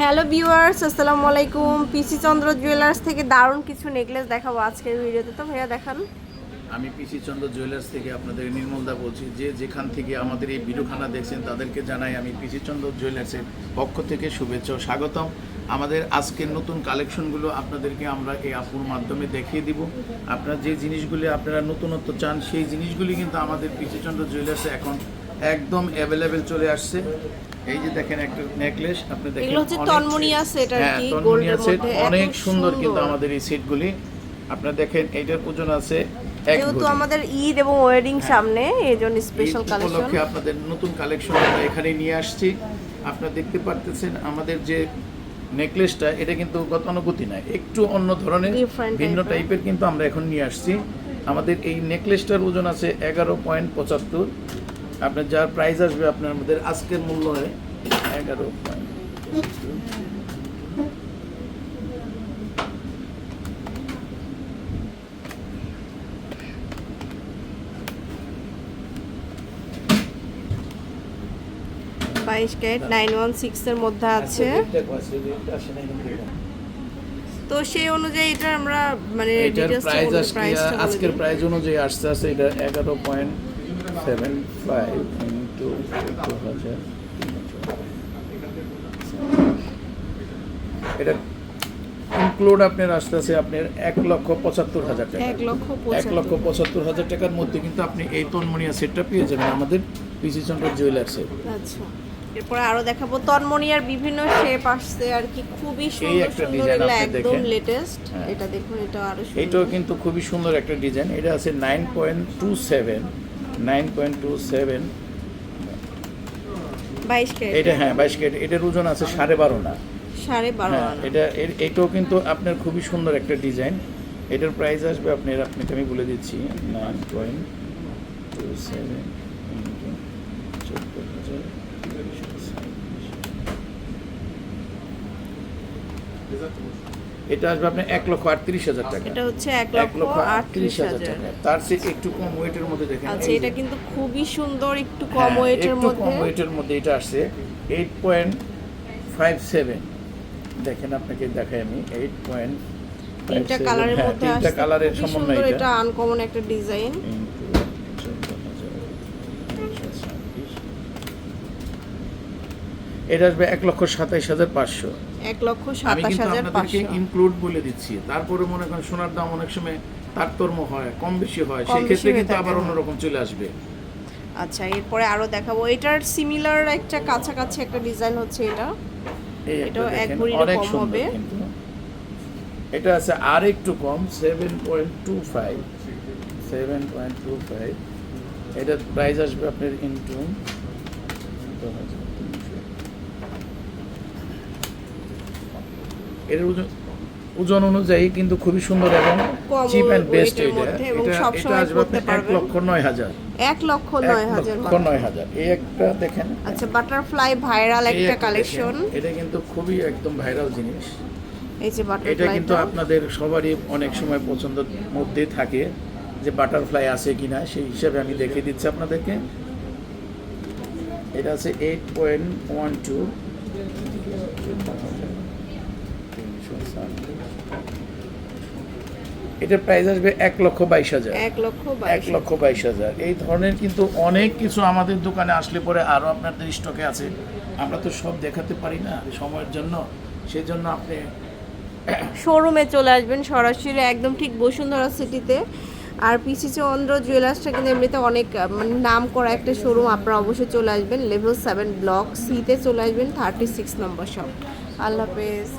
Hello viewers আসসালামু আলাইকুম পিসি চন্দ্র jewellers থেকে দারুণ কিছু নেকলেস দেখাবো আজকের ভিডিওতে। তো ভাইয়া, দেখান। আমি পিসি চন্দ্র জুয়েলার্স থেকে আপনাদের নির্মলদা বলছি। যে যেখান থেকে আমাদের এই ভিডিওখানা দেখছেন, তাদেরকে জানাই আমি পিসি চন্দ্র জুয়েলার্সের পক্ষ থেকে শুভেচ্ছা ও স্বাগতম। আমাদের আজকের নতুন কালেকশনগুলো আপনাদেরকে আমরা এই আপুর মাধ্যমে দেখিয়ে দিব। আপনারা যে জিনিসগুলি আপনারা নতুনত্ব চান, সেই জিনিসগুলি কিন্তু আমাদের পিসি চন্দ্র জুয়েলার্সে এখন একদম অ্যাভেলেবেল চলে আসছে। এই যে দেখেন একটা নেকলেস আপনি দেখেন এগুলো হচ্ছে তন্মনিয়া set আর হ্যাঁ, কি, গোল্ডের মধ্যে, অনেক সুন্দর কিন্তু আমাদের এই সেটগুলি আপনারা দেখেন এইটার ওজন আছে যেহেতু আমাদের ঈদ এবং ওয়েডিং সামনে এই জন্য স্পেশাল কালেকশন উপলক্ষে আপনাদের নতুন কালেকশন আমরা এখানে নিয়ে আসছি। আপনারা দেখতে পারতেছেন আমাদের যে নেকলেসটা এটা কিন্তু গতানুগতি নয় একটু অন্য ধরনের ভিন্ন টাইপের কিন্তু আমরা এখন নিয়ে আসছি। আমাদের এই নেকলেসটার ওজন আছে এগারো পয়েন্ট পঁচাত্তর। আপনার যার প্রাইস আসবে আপনার আমাদের আজকের মূল্য হয় এগারো বাইশ ক্যারেট নাইন ওয়ান মধ্যে আছে। তো সেই অনুযায়ী এটা আমরা মানে প্রাইস আজকের প্রাইস অনুযায়ী আসতে এটা এগারো পয়েন্ট সেভেন ফাইভ ইন্টু হাজার এটা ইনক্লুড আপনার আসতে আছে আপনার এক লক্ষ পঁচাত্তর হাজার টাকা। এক লক্ষ পঁচাত্তর। হাজার টাকার মধ্যে কিন্তু আপনি এই তন্মনিয়া সেটটা পেয়ে যাবেন আমাদের পিসি চন্দ্র জুয়েলার্সে আচ্ছা। এরপরে আরও দেখাবো তন্মনিয়ার বিভিন্ন শেপ আসছে আর কি খুবই সুন্দর একটা সুন্দর এগুলো একদম লেটেস্ট হ্যাঁ। এটা দেখুন এটা আরও সুন্দর। কিন্তু খুবই সুন্দর একটা ডিজাইন এটা আছে nine point two seven nine point two seven. এটা হ্যাঁ বাইশ কেট এটার ওজন আছে সাড়ে বারো না। সাড়ে বারো হ্যাঁ এটা এটাও কিন্তু আপনার খুবই সুন্দর একটা ডিজাইন। এটার প্রাইস আসবে আপনার আপনাকে আমি বলে দিচ্ছি নাইন পয়েন্ট টু সেভেন হাজার এটা আসবে আপনার এক লক্ষ আটত্রিশ হাজার টাকা এটা হচ্ছে এক লক্ষ আটত্রিশ হাজার টাকা তার চেয়ে একটু কম ওয়েটের মধ্যে দেখেন আচ্ছা এটা কিন্তু খুবই সুন্দর একটু কম হ্যাঁ, ওয়েটের একটু কম ওয়েটের মধ্যে এটা আসছে এইট পয়েন্ট ফাইভ সেভেন দেখেন আপনাকে দেখাই আমি এইট পয়েন্ট তিনটা কালারের মধ্যে হ্যাঁ, তিনটা কালারের সমন্বয় এটা আনকমন একটা ডিজাইন into 14,926 এটা আসবে এক লক্ষ সাতাইশ হাজার পাঁচশো। এক লক্ষ আমি সাতাশ কিন্তু হাজার আপনাদেরকে পাঁচশো। ইনক্লুড বলে দিচ্ছি। তারপরে মনে করেন সোনার দাম অনেক সময় তারতম্য হয় কম বেশি হয় কম বেশি সেক্ষেত্রে হয়ে কিন্তু থাকে, আবার। অন্যরকম চলে আসবে। আচ্ছা এরপরে আরও দেখাবো। এটার সিমিলার একটা কাছাকাছি একটা ডিজাইন হচ্ছে এটা। এই একটা এটাও এক দেখেন, ভরিরও অনেক কম সুন্দর হবে। কিন্তু। এটা আছে আর একটু কম seven point two five seven point two five এটার প্রাইস আসবে আপনার ইন্টু এর ওজন অনুযায়ী কিন্তু খুবই সুন্দর এবং চিপ অ্যান্ড বেস্ট এটা। এটা আসবে এক লক্ষ নয় হাজার। এক লক্ষ নয় হাজার লক্ষ নয় হাজার। এই একটা দেখেন। আচ্ছা বাটারফ্লাই ভাইরাল একটা কালেকশন এটা কিন্তু খুবই একদম ভাইরাল জিনিস। এই যে এটা কিন্তু আপনাদের সবারই অনেক সময় পছন্দের মধ্যে থাকে যে বাটারফ্লাই আছে কিনা সেই হিসাবে আমি দেখিয়ে দিচ্ছি আপনাদেরকে। এটা আছে এইট পয়েন্ট ওয়ান টু এটার প্রাইস আসবে এক লক্ষ বাইশ হাজার। এক লক্ষ এক লক্ষ বাইশ হাজার। এই ধরনের কিন্তু অনেক কিছু আমাদের দোকানে আসলে পরে আরও আপনাদের স্টকে আছে। আমরা তো সব দেখাতে পারি না সময়ের জন্য। সেই জন্য আপনি শোরুমে চলে আসবেন সরাসরি একদম ঠিক বসুন্ধরা সিটিতে আর পিসি চন্দ্র জুয়েলার্সটা কিন্তু এমনিতে অনেক মানে নাম করা একটা শোরুম আপনারা অবশ্যই চলে আসবেন। লেভেল সেভেন ব্লক সিতে চলে আসবেন থার্টি সিক্স নম্বর শপ আল্লাহ হাফেজ।